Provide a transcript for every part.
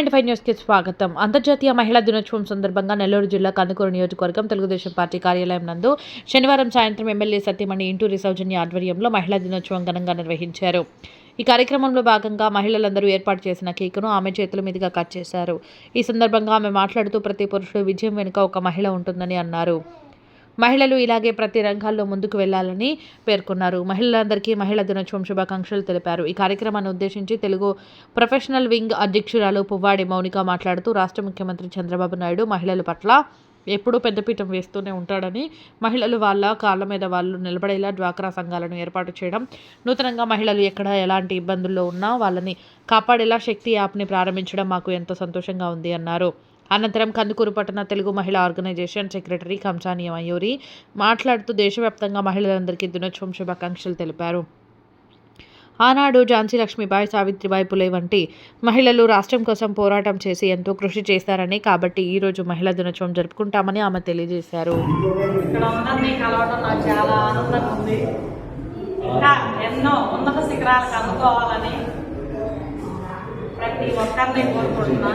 Ninety five న్యూస్కి స్వాగతం. అంతర్జాతీయ మహిళా దినోత్సవం సందర్భంగా నెల్లూరు జిల్లా కందుకూరు నియోజకవర్గం తెలుగుదేశం పార్టీ కార్యాలయం నందు శనివారం సాయంత్రం ఎమ్మెల్యే సత్యమణి ఇంటూరి సౌజన్య ఆధ్వర్యంలో మహిళా దినోత్సవం ఘనంగా నిర్వహించారు. ఈ కార్యక్రమంలో భాగంగా మహిళలందరూ ఏర్పాటు చేసిన కేకును ఆమె చేతుల మీదుగా కట్ చేశారు. ఈ సందర్భంగా ఆమె మాట్లాడుతూ ప్రతి పురుషుడు విజయం వెనుక ఒక మహిళ ఉంటుందని అన్నారు. మహిళలు ఇలాగే ప్రతి రంగాల్లో ముందుకు వెళ్ళాలని పేర్కొన్నారు. మహిళలందరికీ మహిళా దినోత్సవం శుభాకాంక్షలు తెలిపారు. ఈ కార్యక్రమాన్ని ఉద్దేశించి తెలుగు ప్రొఫెషనల్ వింగ్ అధ్యక్షురాలు పువ్వాడి మౌనిక మాట్లాడుతూ రాష్ట్ర ముఖ్యమంత్రి చంద్రబాబు నాయుడు మహిళల పట్ల ఎప్పుడూ పెద్దపీఠం వేస్తూనే ఉంటాడని మహిళలు వాళ్ళ కాళ్ళ మీద వాళ్ళు నిలబడేలా డ్వాక్రా సంఘాలను ఏర్పాటు చేయడం నూతనంగా మహిళలు ఎక్కడ ఎలాంటి ఇబ్బందుల్లో ఉన్నా వాళ్ళని కాపాడేలా శక్తి యాప్ని ప్రారంభించడం మాకు ఎంతో సంతోషంగా ఉంది అన్నారు. అనంతరం కందుకూరు పట్టణ తెలుగు మహిళా ఆర్గనైజేషన్ సెక్రటరీ కంసాని మయూరి మాట్లాడుతూ దేశవ్యాప్తంగా మహిళలందరికీ దినోత్సవం శుభాకాంక్షలు తెలిపారు. ఆనాడు ఝాన్సీ లక్ష్మీబాయి సావిత్రిబాయి పులే వంటి మహిళలు రాష్ట్రం కోసం పోరాటం చేసి ఎంతో కృషి చేశారని కాబట్టి ఈ రోజు మహిళా దినోత్సవం జరుపుకుంటామని ఆమె తెలియజేశారు. ఎన్నో ఉన్నత శిఖరాలకు అందుకోవాలని ప్రతి ఒక్కరిని కోరుకుంటున్నా.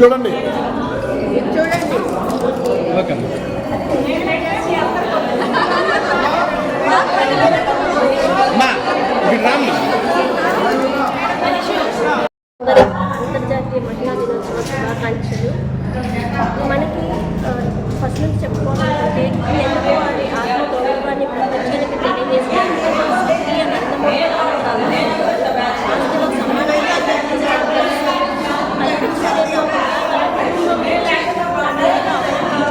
చూడండి. అంతర్జాతీయ మహిళా దినోత్సవ శుభాకాంక్షలు. మనకి ఫస్ట్ నుంచి చెప్పుకోవాలంటే ఎంతో అది ఆత్మగౌరవాన్ని ప్రపంచానికి తెలియజేసే శక్తి అని అర్థమయ్యే అందులో సమానంగా కల్పించడమే కాకుండా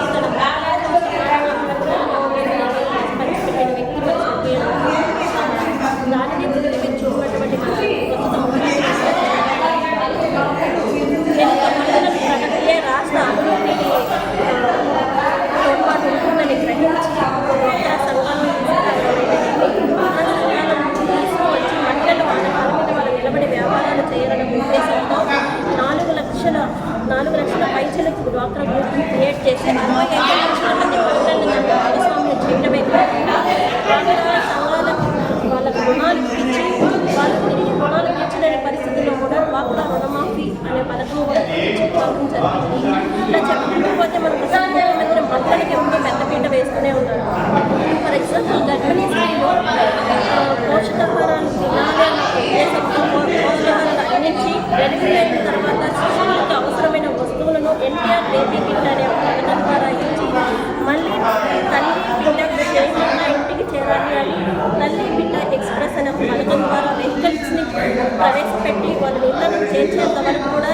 తన కుటుంబంలో అందరితో అవలంబించి తన పంచిపెట్టిన వ్యక్తి మన సత్యం దానిని ముందుకు చూపటువంటి మన ప్రస్తుతం ఎంత మహిళల ప్రగతియే రాష్ట్ర అభివృద్ధికి తోడ్పాటు ఉంటుందని గ్రహించి డ్వాక్రా సంఘాలను తీసుకువచ్చి మహిళలు వాళ్ళ కాళ్ళ మీద వాళ్ళు నిలబడి వ్యాపారాలు చేయాలనే ఉద్దేశంతో నాలుగు లక్షల నాలుగు లక్షల పైచలకు డ్వాక్రా గ్రూప్ని క్రియేట్ చేసి అరవై ఐదు లక్షల మంది మహిళలను భాగస్వామ్యం చేయడమే కాకుండా వాళ్ళకు రుణాలు ఇచ్చి వాళ్ళు తిరిగి రుణాలు తీర్చలేని పరిస్థితుల్లో కూడా డ్వాక్రా రుణమాఫీ అనే పథకం కూడా తీర్చుకోవడం జరిగింది ఇలా చెప్పుకుంటూ పోతే మన ప్రస్తుత మహిళలకి ఎప్పుడూ పెద్దపీట వేస్తూనే ఉన్నారు. ఫర్ ఎగ్జాంపుల్ గర్భిణీ స్త్రీలు పోషకాహారాలు తినాలి అన్న ఉద్దేశంతో పోషకాహారాలు అందించి అయిన తర్వాత శిశువులకు అవసరమైన వస్తువులను ఎన్టీఆర్ బేబీ కిట్ అనే ఒక పథకం ద్వారా ఇచ్చి మళ్ళీ తల్లి ఇంటికి చేరాలి అని తల్లి బిడ్డ ఎక్స్ప్రెస్ అనే ఒక పథకం ద్వారా వెహికల్స్ని ప్రవేశపెట్టి వాళ్ళ ఇళ్ళను చేర్చేంత వరకు కూడా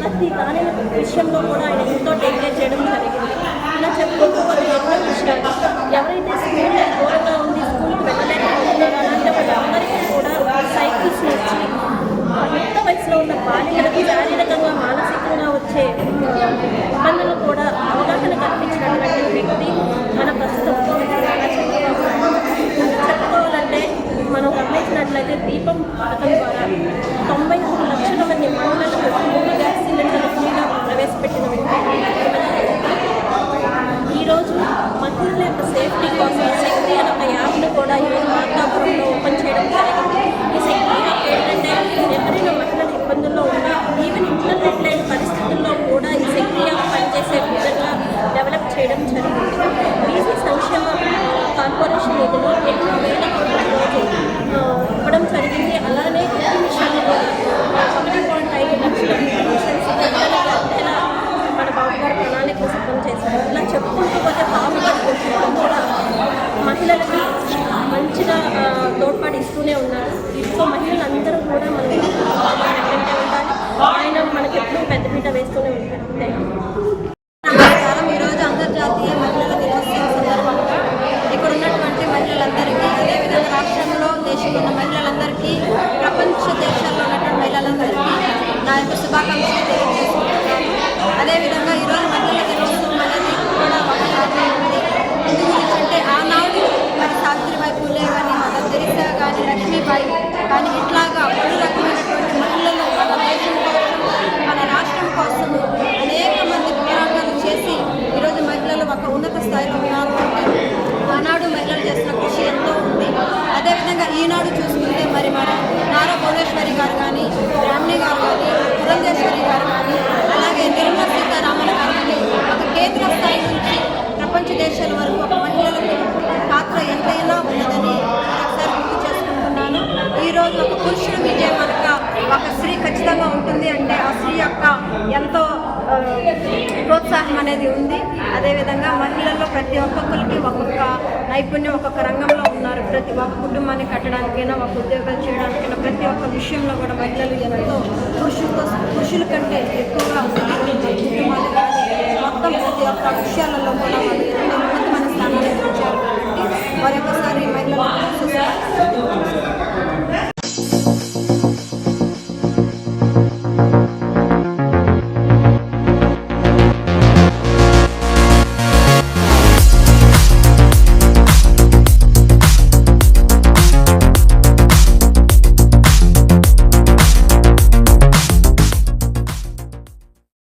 ప్రతి దాని విషయంలో కూడా ఆయన ఎంతో టేకేర్ చేయడం జరిగింది. ఇలా చెప్పుకుంటూ వాళ్ళు ఎన్నో విషయాలు ఎవరైతే స్కూల్ దూరంగా ఉంది స్కూల్కి వెళ్ళలేకపోతున్నారో అలాంటి వాళ్ళందరికీ కూడా సైకిల్స్ ఇచ్చి యుక్త వయసులో ఉన్న బాలికలకి శారీరకంగా మానసికంగా వచ్చే ఇబ్బందులు కూడా అవగాహన కల్పించినటువంటి వ్యక్తి మన ప్రస్తుత ముఖ్యమంత్రి నారా చంద్రబాబు నాయుడు. చెప్పుకోవాలంటే మనం గమనించినట్లయితే దీపం పథకం ద్వారా తొంభై మూడు లక్షల మంది మహిళలకు మూడు గ్యాస్ సిలిండర్లు ఫ్రీగా ప్రవేశపెట్టిన వ్యక్తి ముఖ్యమంత్రి శుభాకాంక్షలు తెలియజేసుకుంటున్నాను అదేవిధంగా ఈరోజు మహిళల దినోత్సవం అనేది కూడా ఒక కారణం ఉంది ఎందు గురించి అంటే ఆనాడు మరి సావిత్రిబాయి పూలే కానీ మదర్ తెరిసా కానీ లక్ష్మీబాయి. కానీ ఇట్లాగా పలు రకమైనటువంటి మహిళలు మన దేశం కోసం మన రాష్ట్రం కోసం అనేక మంది పోరాటాలు చేసి ఈరోజు మహిళలు ఒక ఉన్నత స్థాయిలో ఉన్నారు అంటే ఆనాడు మహిళలు చేసిన కృషి ఎంతో ఉంది అదేవిధంగా ఈనాడు చూసుకుంటే మరి మన నారా భువనేశ్వరి గారు కానీ రామ్ని గారు కానీ పురంధేశ్వరి గారు కానీ అలాగే నిర్మలా సీతారామన్ గారు కానీ ఒక కేంద్ర స్థాయి నుంచి ప్రపంచ దేశాల వరకు ఒక మహిళలకు పాత్ర ఎంతైనా ఉన్నదని ఒకసారి గుర్తు చేసుకుంటున్నాను ఈరోజు ఒక పురుషుడు విజయం కనుక ఒక స్త్రీ ఖచ్చితంగా ఉంటుంది అంటే ఆ స్త్రీ యొక్క ఎంతో ప్రోత్సాహం అనేది ఉంది. అదేవిధంగా మహిళల్లో ప్రతి ఒక్కొక్కరికి ఒక్కొక్క నైపుణ్యం ఒక్కొక్క రంగంలో ఉన్నారు. ప్రతి ఒక్క కుటుంబాన్ని కట్టడానికైనా ఒక ఉద్యోగాలు చేయడానికైనా ప్రతి ఒక్క విషయంలో కూడా మహిళలు ఎంతో పురుషులతో పురుషుల కంటే ఎక్కువగా కుటుంబాలు మొత్తం ప్రతి ఒక్క విషయాలలో కూడా వాళ్ళు